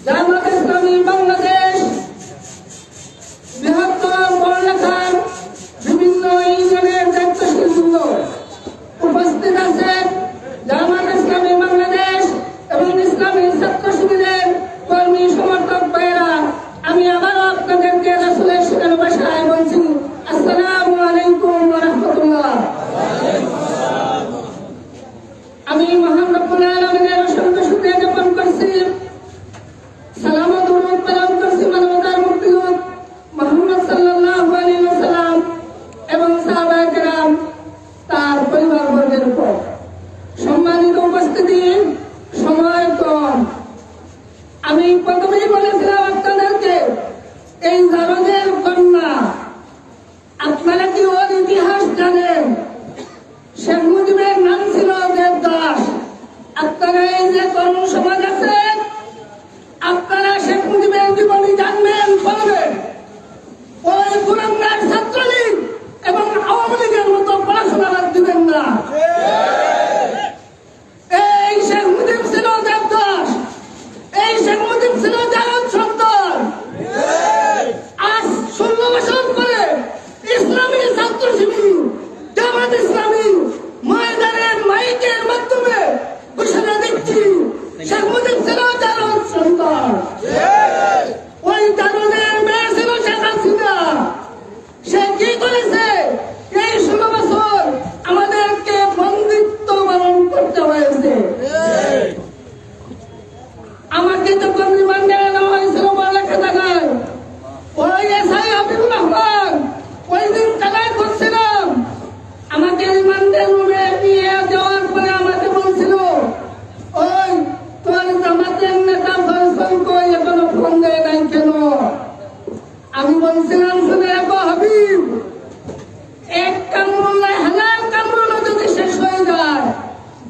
জামাত ইসলামী বাংলাদেশ বৃহত্তর পড়ালেখার বিভিন্ন ইউনিয়নের দায়িত্বশীল বৃন্দ উপস্থিত আছেন জামাত ইসলামী বাংলাদেশ এবং ইসলামী ছাত্র শিবিরের কর্মী সমর্থক ভাইয়েরা আমি আবারও আপনাদেরকে রাসুলের শিকার ভাষায় বলছি আসসালামু আলাইকুম রহমতুল্লাহ আমি মহান রব্বুল আলমিনের অসংখ্য শুক্রিয়া জ্ঞাপন করছি সালাম ও দরুদ প্রেরণ করছি মানবতার মুক্তিদূত মুহাম্মদ সাল্লাল্লাহু আলাইহি ওয়াসাল্লাম এবং সাহাবায়ে কেরাম তার পরিবারবর্গের উপর সম্মানিত উপস্থিতি সময় কম আমি প্রথমেই বলেছিলাম আপনাদেরকে এই ধরনের কন্যা আপনারা কি ওর ইতিহাস জানেন শেখ মুজিবের নাম ছিল দেবদাস আপনারা এই যে কর্ম সমাজ আছে আপনারা শেখ মুজিবের জীবনী জানবেন বলবেন ওই পুরঙ্গার ছাত্রলীগ এবং আওয়ামী লীগের মতো পড়াশোনা বাদ দিবেন না এই শেখ মুজিব ছিল দেবদাস এই শেখ মুজিব ছিল জাগত সন্তান আজ ষোলো বছর পরে ইসলামী ছাত্র শিবির জামাত ইসলামী ময়দানের মাইকের মাধ্যমে ঘোষণা দিচ্ছি শেখ মুজিব ছিল জাগত সন্তান ওই দারুণের মেয়ে ছিল শেখ হাসিনা সে কি করেছে এই ষোলো বছর আমাদেরকে বন্দিত্ব পালন করতে হয়েছে আমাকে যখন রিমান্ডে নেওয়া হয়েছিল পড়ালেখা জায়গায় ওই এসআই হাবিবুর রহমান ওই দিন কাদায় করছিলাম আমাকে রিমান্ডের রুমে নিয়ে যাওয়ার পরে আমাকে বলছিল ওই তোর জামাতের নেতা ফয়সল কই এখনও ফোন দেয় নাই কেন আমি বলছিলাম শুনে রাখো হাবিব এক কামরুল্লাহ হাজার কামরুল্লাহ যদি শেষ হয়ে যায়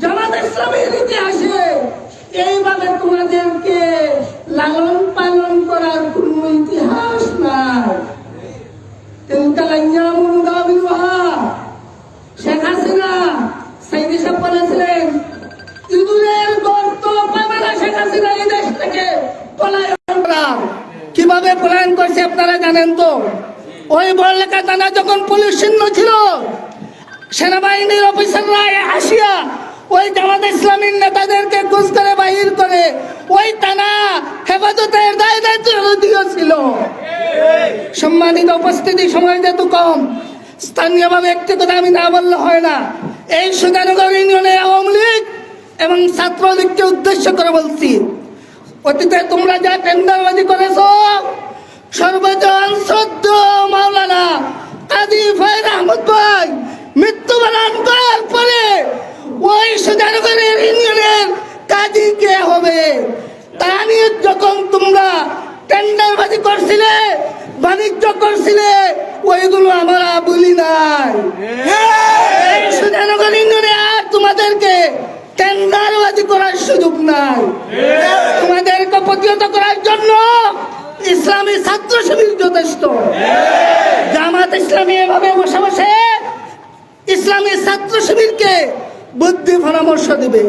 জামাত ইসলামের ইতিহাসে এইভাবে তোমাদেরকে লালন পালন করার কোন ইতিহাস নাই তিনটা লাইয়া মুন্দা বিবাহ শেখ হাসিনা সাইদি সাহেব বলেছিলেন ইঁদুরের গর্ত পাবে না শেখ হাসিনা এই দেশ থেকে পলায়ন করা। কীভাবে পলায়ন করছে আপনারা জানেন তো ওই বড়লেখা থানা যখন পুলিশ চিহ্ন ছিল সেনাবাহিনীর অফিসাররা আসিয়া ওই জামাত ইসলামীর নেতাদেরকে ঘুষ করে বাহির করে ওই থানা হেফাজতের দায় দায়িত্ব দিয়েছিল সম্মানিত উপস্থিতি সময় যেহেতু কম, স্থানীয়ভাবে একটি কথা আমি না বললে হয় না। এই ইউনিয়নের আওয়ামী লীগ এবং ছাত্রলীগকে উদ্দেশ্য করে বলছি, অতীতে তোমরা যা টেন্ডারবাজি করেছ, সর্বজন শ্রদ্ধ মাওলানা কাজী আহমদ ভাই মৃত্যুবরণ করার পরে ওই সুজানগরের ইউনিয়নের কাজী কে হবে তা নিয়ে যখন তোমরা টেন্ডারবাজি করছিলে বাণিজ্য করছিলে ওইগুলো আমরা বলি নাই। সুজানগর আর তোমাদেরকে টেন্ডারবাজি করার সুযোগ নাই। তোমাদেরকে প্রতিহত করার জন্য ইসলামী ছাত্র শিবির যথেষ্ট। জামাত ইসলামী এভাবে বসে বসে ইসলামী ছাত্র শিবিরকে বুদ্ধি পরামর্শ দিবে।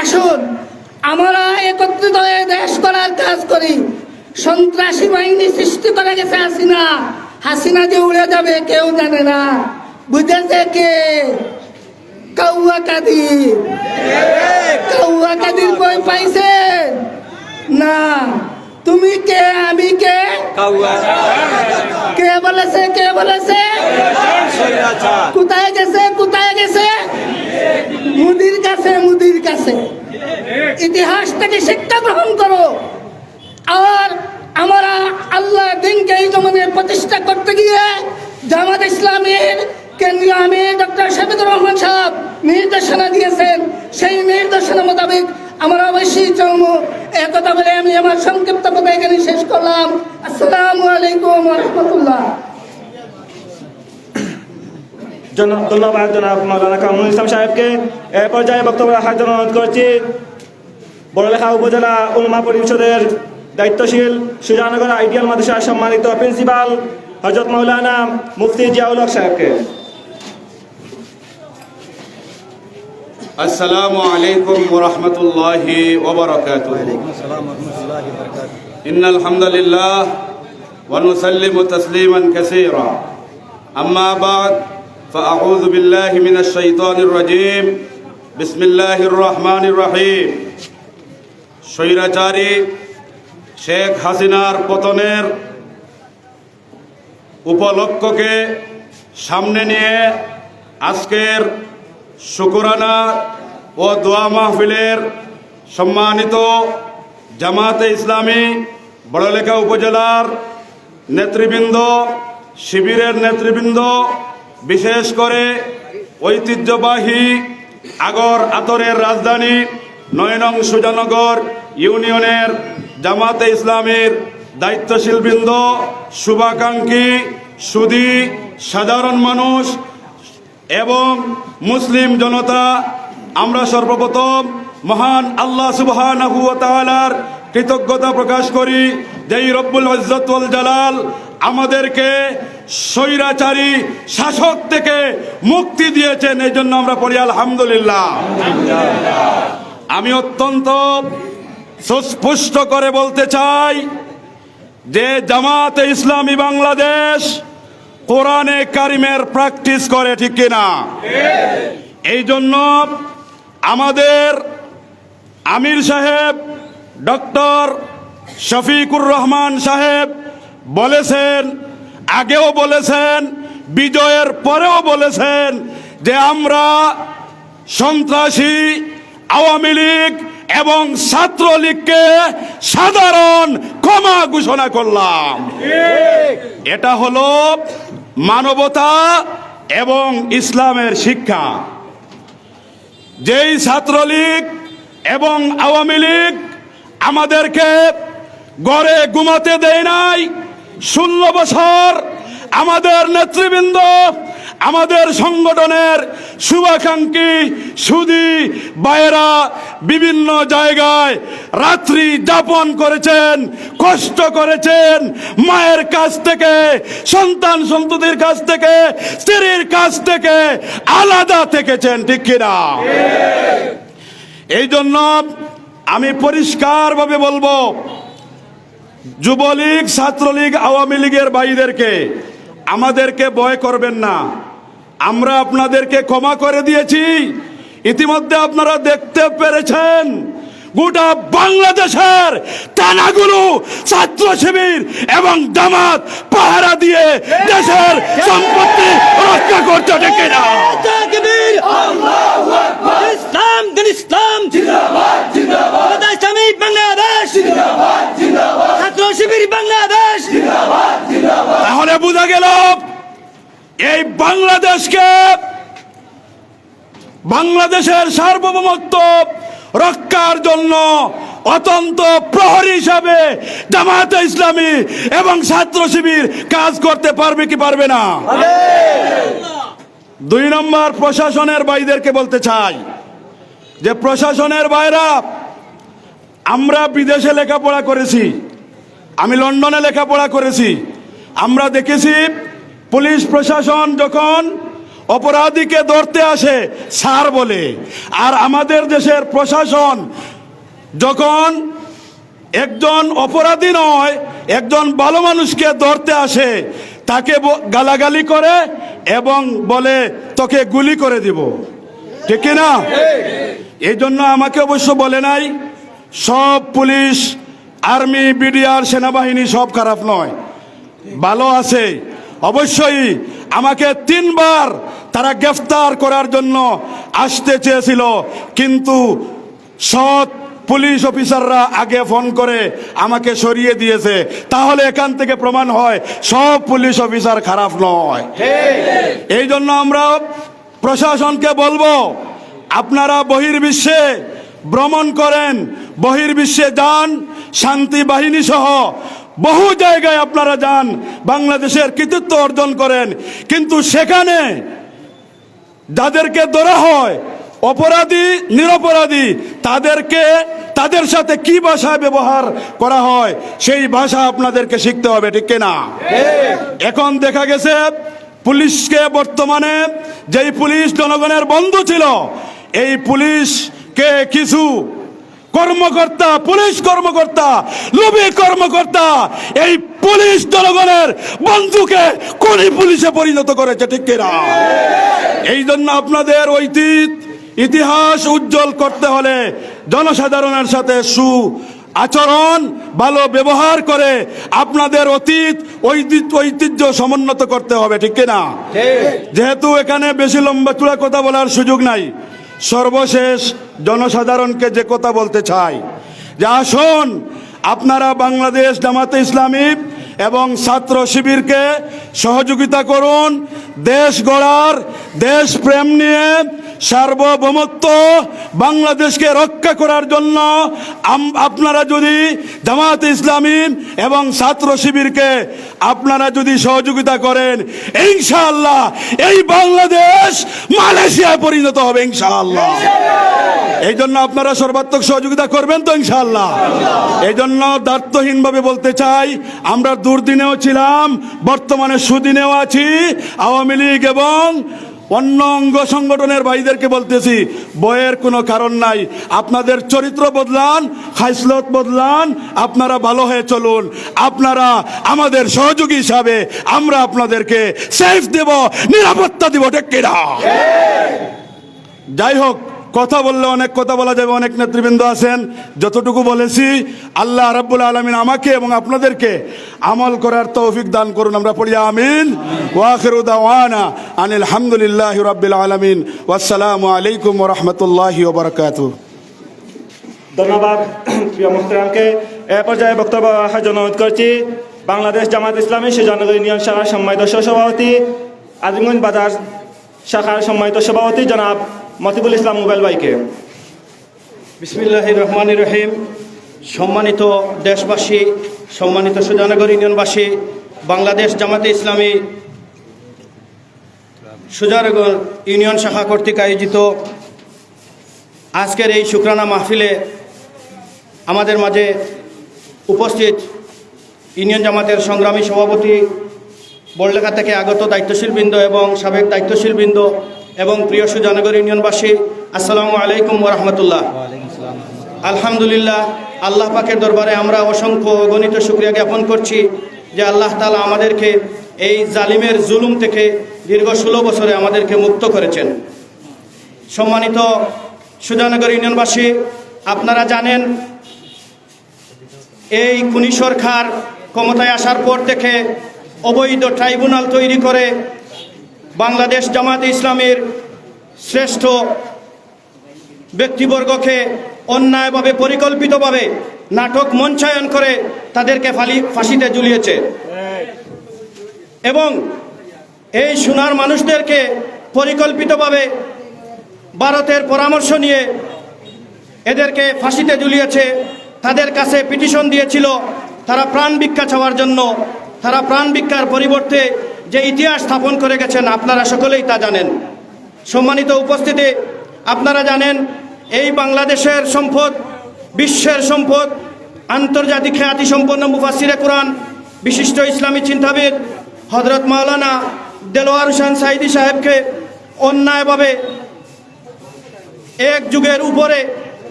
আসুন আমরা একত্রিত হয়ে দেশ করার কাজ করি। সন্ত্রাসী বাহিনী সৃষ্টি করে গেছে হাসিনা। হাসিনা যে উড়ে যাবে কেউ জানে না। বুঝেছে কে? কাউয়া কাদির। কাউয়া কাদির বই পাইছেন না। তুমি কে? আমি কে? কে বলেছে? কে বলেছে? কোথায় গেছে? কোথায় গেছে? মুদির কাছে মুদির কাছে। ইতিহাস থেকে শিক্ষা গ্রহণ করো। আর আমরা আল্লাহ দিনকে এই জমানে প্রতিষ্ঠা করতে গিয়ে জামাত ইসলামের কেন্দ্রীয় আমির ডক্টর শফিকুর রহমান সাহেব নির্দেশনা দিয়েছেন। সেই নির্দেশনা মোতাবেক আমরা অবশ্যই চলবো। একথা বলে আমি আমার সংক্ষিপ্ত কথা এখানে শেষ করলাম। আসসালামু আলাইকুম রহমতুল্লাহ। ধন্যবাদ জনাব মৌলানা কামরুল ইসলাম সাহেবকে এ পর্যায়ে বক্তব্য রাখার জন্য অনুরোধ করছি। বড়লেখা উপজেলা উলমা পরিষদের দায়িত্বশীল সুজানগর আইডিয়াল মাদ্রাসার সম্মানিত প্রিন্সিপাল হজরত মৌলানা মুফতি জিয়াউল হক সাহেবকে। আসসালামু আলাইকুম রহমতুল্লাহি ইন্নাল হামদুলিল্লাহ ওয়া নুসাল্লিমু তাসলিমান কাসীরা। আম্মা বা'দ الحمد لله ونسلم تسليما كثيرا أما بعد فأعوذ بالله من الشيطان الرجيم بسم الله الرحمن الرحيم স্বৈরাচারী শেখ হাসিনার পতনের উপলক্ষকে সামনে নিয়ে আজকের শুকুরানা ও দোয়া মাহফিলের সম্মানিত জামাতে ইসলামী বড়লেখা উপজেলার নেতৃবৃন্দ শিবিরের নেতৃবৃন্দ বিশেষ করে ঐতিহ্যবাহী আগর আতরের রাজধানী নয়নং সুজানগর ইউনিয়নের জামাতে ইসলামের দায়িত্বশীল বৃন্দ শুভাকাঙ্ক্ষী, সুদী, সাধারণ মানুষ এবং মুসলিম জনতা, আমরা সর্বপ্রথম মহান আল্লাহ সুবহানাহু কৃতজ্ঞতা প্রকাশ করি, যেই রব্বুল জালাল আমাদেরকে স্বৈরাচারী শাসক থেকে মুক্তি দিয়েছেন, এই জন্য আমরা পড়ি আলহামদুলিল্লাহ। আমি অত্যন্ত সুস্পষ্ট করে বলতে চাই যে জামাতে ইসলামী বাংলাদেশ কোরআনে কারিমের প্র্যাকটিস করে, ঠিক কিনা? এই জন্য আমাদের আমির সাহেব, ডক্টর শফিকুর রহমান সাহেব বলেছেন আগেও বলেছেন, বিজয়ের পরেও বলেছেন যে আমরা সন্ত্রাসী, আওয়ামী লীগ এবং ছাত্রলীগকে সাধারণ ক্ষমা ঘোষণা করলাম। এটা হলো মানবতা এবং ইসলামের শিক্ষা। যেই ছাত্রলীগ এবং আওয়ামী লীগ আমাদেরকে গড়ে ঘুমাতে দেয় নাই ষোলো বছর আমাদের নেতৃবৃন্দ আমাদের সংগঠনের শুভাকাঙ্ক্ষী সুদী বায়েরা বিভিন্ন জায়গায় রাত্রি যাপন করেছেন কষ্ট করেছেন মায়ের কাছ থেকে সন্তান সন্ততির কাছ থেকে স্ত্রীর কাছ থেকে আলাদা থেকেছেন ঠিক কিনা? এই জন্য আমি পরিষ্কারভাবে বলব যুবলীগ ছাত্রলীগ আওয়ামী লীগের ভাইদেরকে আমাদেরকে বয় করবেন না। আমরা আপনাদেরকে ক্ষমা করে দিয়েছি। ইতিমধ্যে আপনারা দেখতে পেরেছেন গোটা বাংলাদেশের টানাগুলো ছাত্র শিবির এবং জামাত পাহারা দিয়ে দেশের সম্পত্তি রক্ষা করতে ডেকে না। ইসলাম বাংলাদেশ শিবির বাংলাদেশ। তাহলে বোঝা গেল, এই বাংলাদেশকে বাংলাদেশের সার্বভৌমত্ব রক্ষার জন্য অতন্ত প্রহরী হিসাবে জামায়াতে ইসলামী এবং ছাত্র শিবির কাজ করতে পারবে কি পারবে না? দুই নম্বর, প্রশাসনের ভাইদেরকে বলতে চাই যে প্রশাসনের বাইরা আমরা বিদেশে লেখাপড়া করেছি। আমি লন্ডনে লেখাপড়া করেছি। আমরা দেখেছি পুলিশ প্রশাসন যখন অপরাধীকে ধরতে আসে স্যার বলে। আর আমাদের দেশের প্রশাসন যখন একজন অপরাধী নয় একজন ভালো মানুষকে ধরতে আসে তাকে গালাগালি করে এবং বলে তোকে গুলি করে দিব। ঠিক না? এই জন্য আমাকে অবশ্য বলে নাই সব পুলিশ আর্মি বিডিআর সেনাবাহিনী সব খারাপ নয়। ভালো আছে। অবশ্যই আমাকে তিনবার তারা গ্রেফতার করার জন্য আসতে চেয়েছিল কিন্তু সৎ পুলিশ অফিসাররা আগে ফোন করে আমাকে সরিয়ে দিয়েছে। তাহলে এখান থেকে প্রমাণ হয় সব পুলিশ অফিসার খারাপ নয়। এই জন্য আমরা প্রশাসনকে বলব আপনারা বহির্বিশ্বে ভ্রমণ করেন, বহির্বিশ্বে যান, শান্তি বাহিনী সহ বহু জায়গায় আপনারা যান, বাংলাদেশের কৃতিত্ব অর্জন করেন। কিন্তু সেখানে যাদেরকে ধরা হয়, অপরাধী, নিরপরাধী, তাদেরকে, তাদের সাথে কি ভাষা ব্যবহার করা হয়, সেই ভাষা আপনাদেরকে শিখতে হবে, ঠিক কিনা? এখন দেখা গেছে, পুলিশকে বর্তমানে যেই পুলিশ জনগণের বন্ধু ছিল, এই পুলিশকে কিছু? কর্মকর্তা পুলিশ কর্মকর্তা লোভী কর্মকর্তা এই পুলিশ জনগণের বন্ধুকে কোনি পুলিশে পরিণত করেছে ঠিক কিনা? এই জন্য আপনাদের ঐতিহ্য ইতিহাস উজ্জ্বল করতে হলে জনসাধারণের সাথে সু আচরণ ভালো ব্যবহার করে আপনাদের অতীত ঐতিহ্য ঐতিহ্য সমুন্নত করতে হবে ঠিক কিনা? যেহেতু এখানে বেশি লম্বা চূড়া কথা বলার সুযোগ নাই সর্বশেষ জনসাধারণকে যে কথা বলতে চাই, যে আসুন আপনারা বাংলাদেশ জামাতে ইসলামী এবং ছাত্র শিবিরকে সহযোগিতা করুন, দেশ গড়ার, দেশ প্রেম নিয়ে সার্বভৌমত্ব বাংলাদেশকে রক্ষা করার জন্য আপনারা যদি জামাত ইসলামী এবং ছাত্র শিবিরকে আপনারা যদি সহযোগিতা করেন, ইনশাআল্লাহ এই বাংলাদেশ মালয়েশিয়ায় পরিণত হবে, ইনশাআল্লাহ। এই জন্য আপনারা সর্বাত্মক সহযোগিতা করবেন তো, ইনশাআল্লাহ। এই জন্য দায়িত্বহীনভাবে বলতে চাই, আমরা দুর্দিনেও ছিলাম, বর্তমানে সুদিনেও আছি, আওয়ামী লীগ এবং অন্য অঙ্গ সংগঠনের ভাইদেরকে বলতেছি বয়ের কোনো কারণ নাই। আপনাদের চরিত্র বদলান খাইসলত বদলান, আপনারা ভালো হয়ে চলুন। আপনারা আমাদের সহযোগী হিসাবে আমরা আপনাদেরকে সেফ দেব, নিরাপত্তা দিব, ঠিক যাই হোক কথা বললে অনেক কথা বলা যাবে অনেক নেতৃবৃন্দ আছেন। যতটুকু বলেছি আল্লাহ রাব্বুল আলমিন আমাকে এবং আপনাদেরকে আমল করার তৌফিক দান করুন। আমরা পড়ি আমিন। ওয়াখিরু দাওয়ানা আনিল হামদুলিল্লাহি রাব্বিল আলামিন। ওয়াসসালামু আলাইকুম রাহমাতুল্লাহি ওয়া বারাকাতুহু। ধন্যবাদ প্রিয় মুখতারামকে। এ পর্যায়ে বক্তব্য রাখার জন্য অনুরোধ করছি বাংলাদেশ জামাত ইসলামী সুজানগর ইউনিয়ন শাখার সম্মানিত সভাপতি আজিমগঞ্জ বাজার শাখার সম্মানিত সভাপতি জনাব মতিবুল ইসলাম মোবাইল ভাইকে। বিসমিল্লাহ রহমান রহিম। সম্মানিত দেশবাসী, সম্মানিত সুজানগর ইউনিয়নবাসী, বাংলাদেশ জামাতে ইসলামী সুজানগর ইউনিয়ন শাখা কর্তৃক আয়োজিত আজকের এই শুক্রানা মাহফিলে আমাদের মাঝে উপস্থিত ইউনিয়ন জামাতের সংগ্রামী সভাপতি বড়লেখা থেকে আগত দায়িত্বশীল বৃন্দ এবং সাবেক দায়িত্বশীল বৃন্দ এবং প্রিয় সুজানগর ইউনিয়নবাসী, আসসালামু আলাইকুম রহমতুল্লাহ। আলহামদুলিল্লাহ, আল্লাহ পাকের দরবারে আমরা অসংখ্য গণিত শুক্রিয়া জ্ঞাপন করছি যে আল্লাহ তালা আমাদেরকে এই জালিমের জুলুম থেকে দীর্ঘ ষোলো বছরে আমাদেরকে মুক্ত করেছেন। সম্মানিত সুজানগর ইউনিয়নবাসী, আপনারা জানেন, এই খুনি সরকার ক্ষমতায় আসার পর থেকে অবৈধ ট্রাইব্যুনাল তৈরি করে বাংলাদেশ জামাত ইসলামের শ্রেষ্ঠ ব্যক্তিবর্গকে অন্যায়ভাবে, পরিকল্পিতভাবে নাটক মঞ্চায়ন করে তাদেরকে ফালি, ফাঁসিতে ঝুলিয়েছে। এবং এই সোনার মানুষদেরকে পরিকল্পিতভাবে ভারতের পরামর্শ নিয়ে এদেরকে ফাঁসিতে ঝুলিয়েছে। তাদের কাছে পিটিশন দিয়েছিল, তারা প্রাণ ভিক্ষা চাওয়ার জন্য, তারা প্রাণ ভিক্ষার পরিবর্তে যে ইতিহাস স্থাপন করে গেছেন, আপনারা সকলেই তা জানেন। সম্মানিত উপস্থিতি, আপনারা জানেন, এই বাংলাদেশের সম্পদ, বিশ্বের সম্পদ, আন্তর্জাতিক খ্যাতি সম্পন্ন মুফাসিরে কোরআন, বিশিষ্ট ইসলামী চিন্তাবিদ হজরত মাওলানা দেলোয়ার হোসেন সাইদি সাহেবকে অন্যায়ভাবে এক যুগের উপরে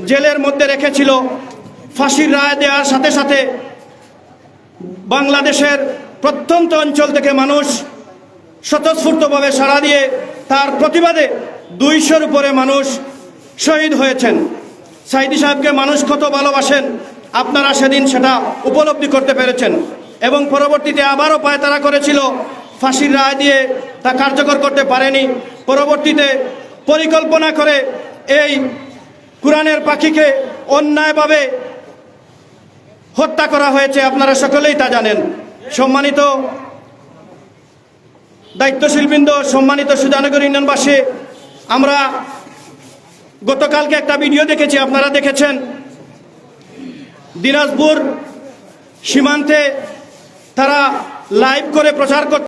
জেলের মধ্যে রেখেছিল, ফাঁসির রায় দেওয়ার সাথে সাথে বাংলাদেশের প্রত্যন্ত অঞ্চল থেকে মানুষ স্বতঃস্ফূর্তভাবে সাড়া দিয়ে তার প্রতিবাদে দুইশোর উপরে মানুষ শহীদ হয়েছেন। সাইদি সাহেবকে মানুষ কত ভালোবাসেন, আপনারা সেদিন সেটা উপলব্ধি করতে পেরেছেন এবং পরবর্তীতে আবারও পায়তারা করেছিল, ফাঁসির রায় দিয়ে তা কার্যকর করতে পারেনি। পরবর্তীতে পরিকল্পনা করে এই কোরআনের পাখিকে অন্যায়ভাবে হত্যা করা হয়েছে, আপনারা সকলেই তা জানেন। সম্মানিত দায়িত্বশীলবৃন্দ, সম্মানিত সুজানগর ইউনিয়নবাসী, আমরা গতকালকে একটা ভিডিও দেখেছি, আপনারা দেখেছেন। দিনাজপুর সীমান্তে তারা লাইভ করে প্রচার করতে